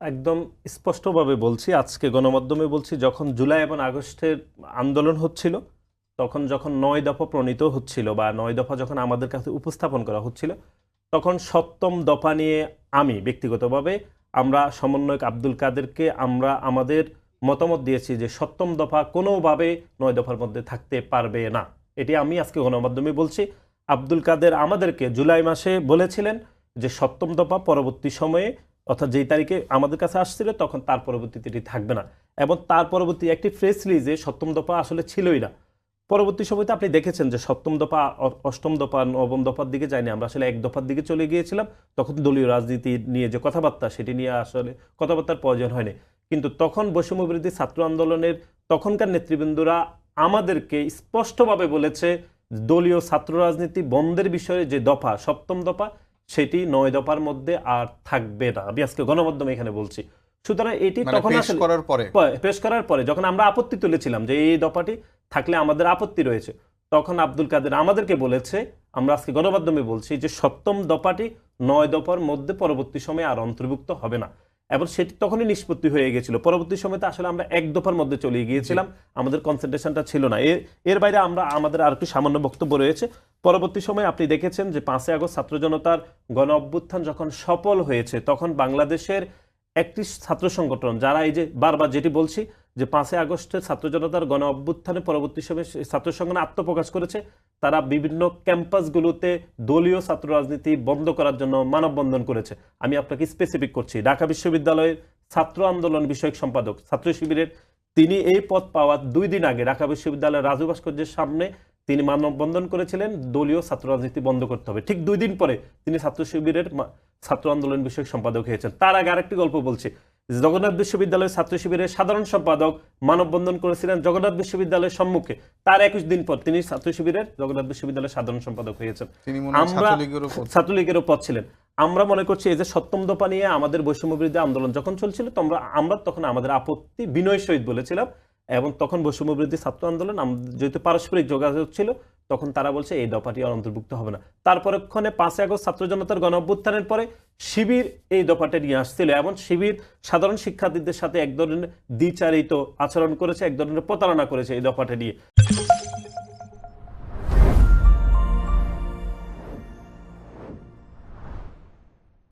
একদম স্পষ্টভাবে বলছি, আজকে গণমাধ্যমে বলছি, যখন জুলাই এবং আগস্টের আন্দোলন হচ্ছিল, তখন যখন নয় দফা প্রণীত হচ্ছিল বা নয় দফা যখন আমাদের কাছে উপস্থাপন করা হচ্ছিল, তখন সপ্তম দফা নিয়ে আমি ব্যক্তিগতভাবে আমরা সমন্বয়ক আব্দুল কাদেরকে আমরা আমাদের মতামত দিয়েছি যে সপ্তম দফা কোনোভাবে নয় দফার মধ্যে থাকতে পারবে না। এটি আমি আজকে গণমাধ্যমে বলছি। আব্দুল কাদের আমাদেরকে জুলাই মাসে বলেছিলেন যে সপ্তম দফা পরবর্তী সময়ে অর্থাৎ যেই তারিখে আমাদের কাছে আসছিল, তখন তার পরবর্তীতে এটি থাকবে না। এবং তার পরবর্তী একটি ফ্রেস রিলিজে সপ্তম দফা আসলে ছিলই না। পরবর্তী সময়তে আপনি দেখেছেন যে সপ্তম দফা, অষ্টম দফা, নবম দফার দিকে যায়নি। আমরা আসলে এক দফার দিকে চলে গিয়েছিলাম, তখন দলীয় রাজনীতি নিয়ে যে কথাবার্তা, সেটি নিয়ে আসলে কথাবার্তার প্রয়োজন হয়নি। কিন্তু তখন বৈষম্য বিরোধী ছাত্র আন্দোলনের তখনকার নেতৃবৃন্দরা আমাদেরকে স্পষ্টভাবে বলেছে, দলীয় ছাত্র রাজনীতি বন্ধের বিষয়ে যে দফা, সপ্তম দফা সেটি নয় দফার মধ্যে আর থাকবে না। আমি আজকে গণমাধ্যমে এখানে বলছি। সুতরাং এটি মানে তখন আসলে করার পরে? পেশ করার পরে যখন আমরা আপত্তি তুলেছিলাম যে এই দফাটি থাকলে আমাদের আপত্তি রয়েছে তখন আব্দুল কাদের আমাদেরকে বলেছে আমরা আজকে গণমাধ্যমে বলছি যে সপ্তম দফাটি নয় দফার মধ্যে পরবর্তী সময়ে আর অন্তর্ভুক্ত হবে না। এবং সেটি তখনই নিষ্পত্তি হয়ে গেছিল। পরবর্তী সময়তে আসলে আমরা এক দফার মধ্যে চলে গিয়েছিলাম। আমাদের কনসেন্ট্রেশনটা ছিল না। এর এর বাইরে আমরা আমাদের আর একটু সামান্য বক্তব্য রয়েছে। পরবর্তী সময়ে আপনি দেখেছেন যে পাঁচই আগস্ট ছাত্র জনতার গণ অভ্যুত্থান যখন সফল হয়েছে তখন বাংলাদেশের একটি ছাত্র সংগঠন যারা এই যে বারবার যেটি বলছি যে পাঁচই আগস্টের ছাত্র জনতার গণ অভ্যুত্থানে পরবর্তী সময়ে ছাত্র সংগঠন আত্মপ্রকাশ করেছে, তারা বিভিন্ন ক্যাম্পাসগুলোতে দলীয় ছাত্র রাজনীতি বন্ধ করার জন্য মানববন্ধন করেছে। আমি আপনাকে স্পেসিফিক করছি, ঢাকা বিশ্ববিদ্যালয়ের ছাত্র আন্দোলন বিষয়ক সম্পাদক, ছাত্র শিবিরের তিনি এই পদ পাওয়ার দুই দিন আগে ঢাকা বিশ্ববিদ্যালয়ের রাজু ভাস্কর্যের সামনে তিনি মানববন্ধন করেছিলেন, দলীয় ছাত্র রাজনীতি বন্ধ করতে হবে। ঠিক দুই দিন পরে তিনি ছাত্র শিবিরের ছাত্র আন্দোলন বিষয়ক সম্পাদক হয়েছেন। তার আগে আরেকটি গল্প বলছি। জগন্নাথ বিশ্ববিদ্যালয়ের ছাত্র শিবিরের সাধারণ সম্পাদক মানববন্ধন করেছিলেন জগন্নাথ বিশ্ববিদ্যালয়ের সম্মুখে। তার একুশ দিন পর তিনি ছাত্র শিবিরের জগন্নাথ বিশ্ববিদ্যালয়ের সাধারণ সম্পাদক হয়েছেন। আমরা ছাত্রলীগেরও পদ- ছিলেন। আমরা মনে করছি এই যে সপ্তম দফা নিয়ে আমাদের বৈষম্য বিরোধী আন্দোলন যখন চলছিল তোমরা আমরা তখন আমাদের আপত্তি বিনয় সহিত বলেছিলাম এবং তখন বৈষম্য বিরোধী ছাত্র আন্দোলন যেহেতু পারস্পরিক যোগাযোগ ছিল তখন তারা বলছে এই দফাটি আর অন্তর্ভুক্ত হবে না। তারপরক্ষণে পাঁচই আগস্ট ছাত্র জনতার গণ অভ্যুত্থানের পরে শিবির এই দফাটা নিয়ে আসছিল এমন শিবির সাধারণ শিক্ষার্থীদের সাথে এক ধরনের দ্বিচারিত আচরণ করেছে, এক ধরনের প্রতারণা করেছে এই দফাটা নিয়ে।